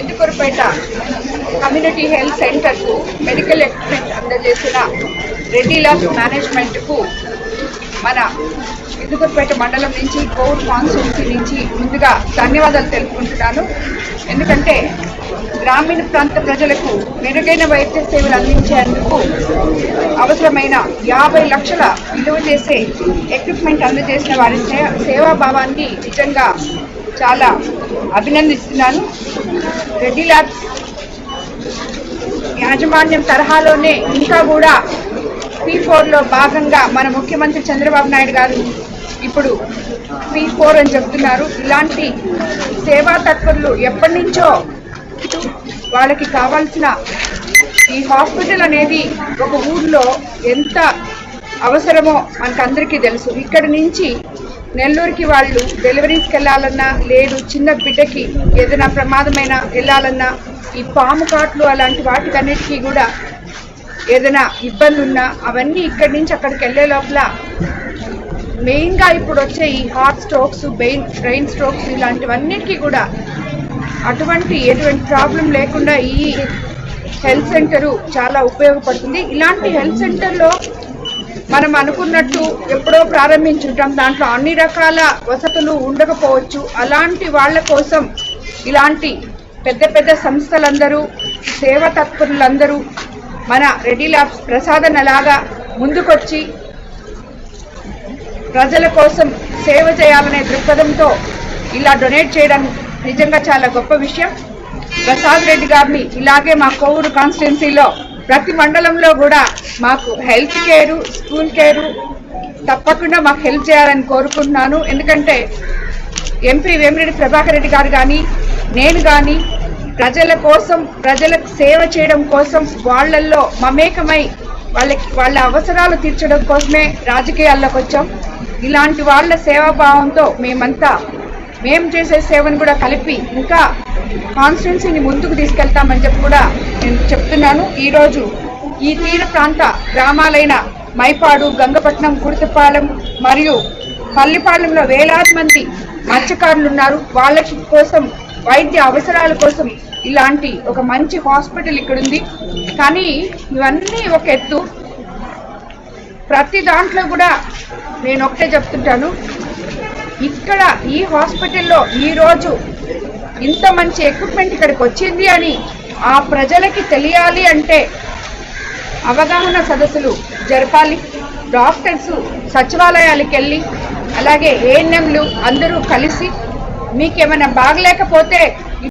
Indukurpet community health సెంటర్కు medical equipment అందజేసిన Reddy loss మేనేజ్మెంట్కు మన ఇందుకూరుపేట మండలం నుంచి కోవిడ్ కాన్స్టిట్యూన్సీ నుంచి ముందుగా ధన్యవాదాలు తెలుపుకుంటున్నాను. ఎందుకంటే గ్రామీణ ప్రాంత ప్రజలకు మెరుగైన వైద్య సేవలు అందించేందుకు అవసరమైన యాభై లక్షల విలువ చేసే ఎక్విప్మెంట్ అందజేసిన వారి సేవాభావాన్ని నిజంగా చాలా అభినందిస్తున్నాను. రెడ్డి ల్యాబ్స్ యాజమాన్యం తరహాలోనే ఇంకా కూడా పీ ఫోర్లో భాగంగా మన ముఖ్యమంత్రి చంద్రబాబు నాయుడు గారు ఇప్పుడు పీ ఫోర్ అని చెప్తున్నారు. ఇలాంటి సేవా తత్పరులు ఎప్పటి నుంచో వాళ్ళకి కావాల్సిన ఈ హాస్పిటల్ అనేది ఒక ఊర్లో ఎంత అవసరమో మనకందరికీ తెలుసు. ఇక్కడి నుంచి నెల్లూరుకి వాళ్ళు డెలివరీస్కి వెళ్ళాలన్నా లేదు చిన్న బిడ్డకి ఏదైనా ప్రమాదమైన వెళ్ళాలన్నా ఈ పాము కాట్లు అలాంటి వాటికన్నిటికీ కూడా ఏదైనా ఇబ్బంది ఉన్నా అవన్నీ ఇక్కడి నుంచి అక్కడికి వెళ్ళే లోపల మెయిన్గా ఇప్పుడు వచ్చే ఈ heart strokes brain brain strokes ఇలాంటివన్నిటికీ కూడా అటువంటి ఎటువంటి ప్రాబ్లం లేకుండా ఈ హెల్త్ సెంటరు చాలా ఉపయోగపడుతుంది. ఇలాంటి హెల్త్ సెంటర్లో మనం అనుకున్నట్టు ఎప్పుడో ప్రారంభించుంటాం. దాంట్లో అన్ని రకాల వసతులు ఉండకపోవచ్చు. అలాంటి వాళ్ళ కోసం ఇలాంటి పెద్ద పెద్ద సంస్థలందరూ సేవ తత్పరులందరూ మన రెడీ ల్యాబ్స్ ప్రసాదనలాగా ముందుకొచ్చి ప్రజల కోసం సేవ చేయాలనే దృక్పథంతో ఇలా డొనేట్ చేయడం నిజంగా చాలా గొప్ప విషయం. ప్రసాద్ రెడ్డి గారిని ఇలాగే మా కోవూరు కాన్స్టిట్యున్సీలో ప్రతి మండలంలో కూడా మాకు హెల్త్ కేరు స్కూల్ కేరు తప్పకుండా మాకు హెల్ప్ చేయాలని కోరుకుంటున్నాను. ఎందుకంటే ఎంపీ వేమిరెడ్డి ప్రభాకర్ రెడ్డి గారు కానీ నేను కానీ ప్రజల కోసం ప్రజలకు సేవ చేయడం కోసం వాళ్ళల్లో మమేకమై వాళ్ళకి వాళ్ళ అవసరాలు తీర్చడం కోసమే రాజకీయాల్లోకి వచ్చాం. ఇలాంటి వాళ్ళ సేవాభావంతో మేమంతా మేము చేసే సేవను కూడా కలిపి ఇంకా కాన్స్టిట్యున్సీని ముందుకు తీసుకెళ్తామని చెప్పి కూడా నేను చెప్తున్నాను ఈరోజు ఈ తీర ప్రాంత గ్రామాలైన మైపాడు గంగపట్నం గుర్తుపాలెం మరియు పల్లిపాలెంలో వేలాది మంది మత్స్యకారులు ఉన్నారు వాళ్ళ కోసం వైద్య అవసరాల కోసం ఇలాంటి ఒక మంచి హాస్పిటల్ ఇక్కడ ఉంది కానీ ఇవన్నీ ఒక ఎత్తు. ప్రతి దాంట్లో కూడా నేను ఒకటే చెప్తుంటాను. ఇక్కడ ఈ హాస్పిటల్లో ఈరోజు ఇంత మంచి ఎక్విప్మెంట్ ఇక్కడికి వచ్చింది అని ఆ ప్రజలకి తెలియాలి అంటే అవగాహన సదస్సులు జరపాలి. డాక్టర్స్ సచివాలయాలకు వెళ్ళి అలాగే ఏఎన్ఎంలు అందరూ కలిసి మీకేమైనా బాగలేకపోతే